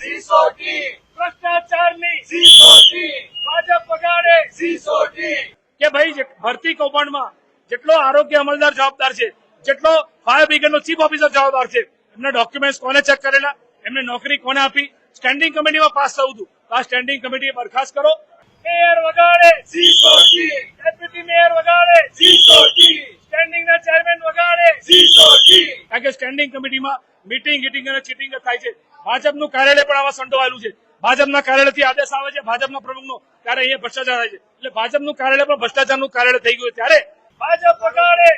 સિસોટી ભ્રષ્ટાચારની સિસોટી ભાજપ વગાડે. સિસોટી કે ભાઈ ભરતી કૌભાંડમાં જેટલો આરોગ્ય અમલદાર જવાબદાર છે જેટલો ફાયર બ્રિગેડનો ચીફ ઓફિસર જવાબદાર છે એમના ડોક્યુમેન્ટ કોને ચેક કરેલા એમને નોકરી કોને આપી સ્ટેન્ડિંગ કમિટીમાં પાસ થવું હતું. આ સ્ટેન્ડિંગ કમિટીએ બરખાસ્ત કરો. મેયર વગાડે. સિસોટી ડેપ્યુટી મેયર વગાડે સિસોટી સ્ટેન્ડિંગ ના ચેરમેન વગાડે સિસોટી કારણ કે સ્ટેન્ડિંગ કમિટીમાં મીટિંગ ગીટિંગ અને ચીટિંગ થાય છે. ભાજપનું કાર્યાલય પણ આવા સંડોવાયેલું છે. ભાજપના કાર્યાલયથી આદેશ આવે છે ભાજપના પ્રમુખનો ત્યારે અહીંયા ભ્રષ્ટાચાર થાય છે. એટલે ભાજપનું કાર્યાલય પણ ભ્રષ્ટાચારનું કાર્યાલય થઈ ગયું ત્યારે ભાજપ વગાડે.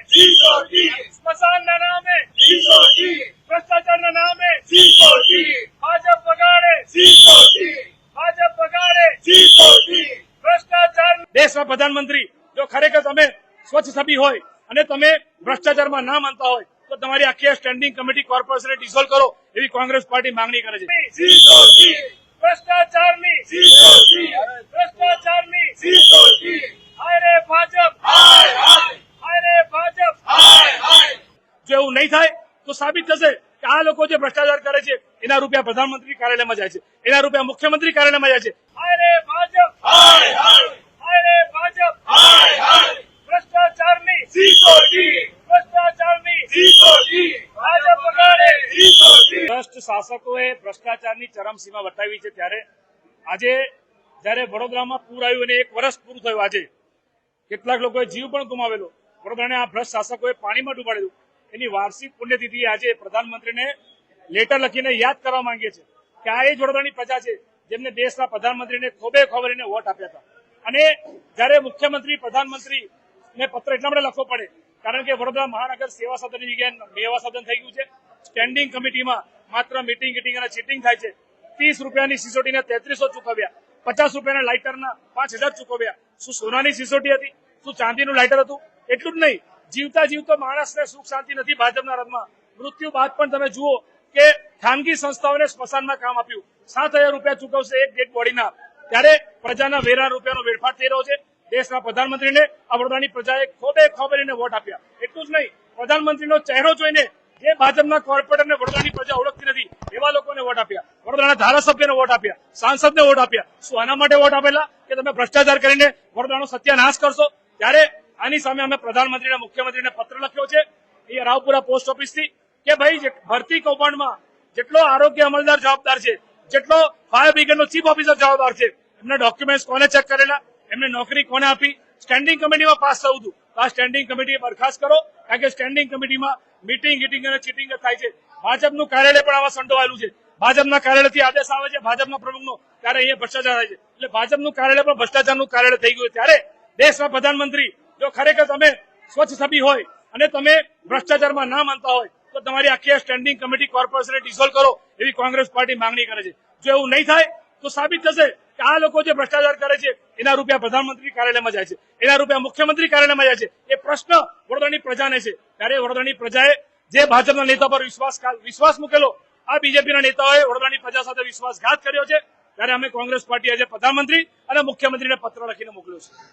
સ્મશાનના નામે. ભ્રષ્ટાચારના નામે. ભાજપ વગાડે. ભાજપ વગાડે. ભ્રષ્ટાચાર. દેશના પ્રધાનમંત્રી જો ખરેખર તમે સ્વચ્છ છબી હોય અને તમે ભ્રષ્ટાચારમાં ના માનતા હોય તો તમારી આખી સ્ટેન્ડિંગ કમિટી કોર્પોરેશને ડિસોલ્વ કરો એવી કોંગ્રેસ પાર્ટી માંગણી કરે છે. ભ્રષ્ટાચારની. ભ્રષ્ટાચારની. હાય રે ભાજપ. હાય હાય હાય રે ભાજપ. હાય હાય જો એવું નહીં થાય તો સાબિત થશે કે આ લોકો જે ભ્રષ્ટાચાર કરે છે એના રૂપિયા પ્રધાનમંત્રી કાર્યાલયમાં જાય છે. એના રૂપિયા મુખ્યમંત્રી કાર્યાલયમાં જાય છે. હાય રે ભાજપ. હાય રે ભાજપ હાય હાય ભ્રષ્ટાચારની સિસોટી ભ્રષ્ટાચારની સિસોટી ભાજપ વગાડે સિસોટી ભ્રષ્ટ શાસકોએ ભ્રષ્ટાચારની ચરમસીમા વટાવી છે ત્યારે આજે જ્યારે વડોદરામાં પૂર આવ્યું અને એક વર્ષ પૂરું થયું આજે, કેટલાક લોકોએ જીવ પણ ગુમાવેલો. વડોદરાને આ ભ્રષ્ટ શાસકોએ પાણીમાં ડૂબાડેલું. એની વાર્ષિક પુણ્યતિથિ આજે પ્રધાનમંત્રીને લેટર લખીને યાદ કરવા માંગીએ છીએ કે આ એ જ વડોદરાની પ્રજા છે જેમને દેશના પ્રધાનમંત્રીને ખોબે ખોબરીને વોટ આપ્યા હતા. અને જ્યારે મુખ્યમંત્રી પ્રધાનમંત્રી ને પત્ર એટલા માટે લખવો પડે, કારણ કે વડોદરા મહાનગર સેવા સદનની જગ્યાએ મેવા સદન થઈ ગયું છે. સ્ટેન્ડિંગ કમિટીમાં માત્ર મીટિંગ ગીટિંગ અને ચીટિંગ થાય છે. ત્રીસ રૂપિયાની સિસોટીને તેત્રીસો ચૂકવ્યા. પચાસ રૂપિયાના લાઇટરના પાંચ ચૂકવ્યા. શું સોનાની સિસોટી હતી? શું ચાંદીનું લાઇટર હતું? એટલું જ નહીં. જીવતા જીવતો માણસને સુખ શાંતિ નથી ભાજપના રથમાં. મૃત્યુ બાદ પણ તમે જુઓ કે ખાનગી સંસ્થાઓને સ્મશાનમાં કામ આપ્યું. સાત હજાર રૂપિયા ચૂકવશે એક ડેડ બોડીના ત્યારે પ્રજાના વેરા રૂપિયાનો વેડફાટ થઈ રહ્યો છે. દેશના પ્રધાનમંત્રીને આ વડોદરાની પ્રજાએ ખોબે ખોબરીને વોટ આપ્યા. એટલું જ નહીં. પ્રધાનમંત્રીનો ચહેરો જોઈને જે ભાજપના કોર્પોરેટરને વડોદરાની પ્રજા ઓળખતી નથી એવા લોકોને વોટ આપ્યા ધારાસભ્યને વોટ આપ્યા, સાંસદને વોટ આપ્યા. શું આના માટે વોટ આપેલા? કે તમે ભ્રષ્ટાચાર કરીને વડોદરાનો સત્યાનાશ કરશો? ત્યારે આની સામે અમે પ્રધાનમંત્રીને, મુખ્યમંત્રીને પત્ર લખ્યો છે, એ રાવપુરા પોસ્ટ ઓફિસથી, કે ભાઈ ભરતી કૌભાંડમાં જેટલો આરોગ્ય અમલદાર જવાબદાર છે, જેટલો ફાયર બ્રિગેડનો ચીફ ઓફિસર જવાબદાર છે, એમના ડોક્યુમેન્ટ કોને ચેક કરેલા? એમને નોકરી કોને આપી? સ્ટેન્ડિંગ કમિટીમાં પાસ થવું હતું. આ સ્ટેન્ડિંગ કમિટી બરખાસ્ત કરો, કારણ કે સ્ટેન્ડિંગ કમિટીમાં મીટિંગ, ગીટિંગ અને ચીટિંગ થાય છે. ભાજપનું કાર્યાલય પણ આવા સંડોવાયેલું છે. ભાજપના કાર્યાલયથી આદેશ આવે છે, ભાજપના પ્રમુખનો, ત્યારે અહીંયા ભ્રષ્ટાચાર થાય છે. એટલે ભાજપનું કાર્યાલય પણ ભ્રષ્ટાચારનું કાર્યાલય થઈ ગયું ત્યારે દેશના પ્રધાનમંત્રી, જો ખરેખર તમે સ્વચ્છ સભી હોય અને તમે ભ્રષ્ટાચારમાં ના માનતા હોય, તો તમારી આખી સ્ટેન્ડિંગ કમિટી કોર્પોરેશને ડિસોલ્વ કરો એવી કોંગ્રેસ પાર્ટી માંગણી કરે છે. જો એવું નહીં થાય, તો સાબિત થશે કે આ લોકો જે ભ્રષ્ટાચાર કરે છે, એના રૂપિયા પ્રધાનમંત્રી કાર્યાલયમાં જાય છે. એના રૂપિયા મુખ્યમંત્રી કાર્યાલયમાં જાય છે. એ પ્રશ્ન વડોદરાની પ્રજાને છે. ત્યારે વડોદરાની પ્રજાએ જે ભાજપના નેતા પર વિશ્વાસ વિશ્વાસ મૂકેલો આ બીજેપીના નેતાઓએ વડોદરાની પ્રજા સાથે વિશ્વાસઘાત કર્યો છે. ત્યારે અમે કોંગ્રેસ પાર્ટી આજે પ્રધાનમંત્રી અને મુખ્યમંત્રીને પત્ર લખીને મોકલ્યો છે.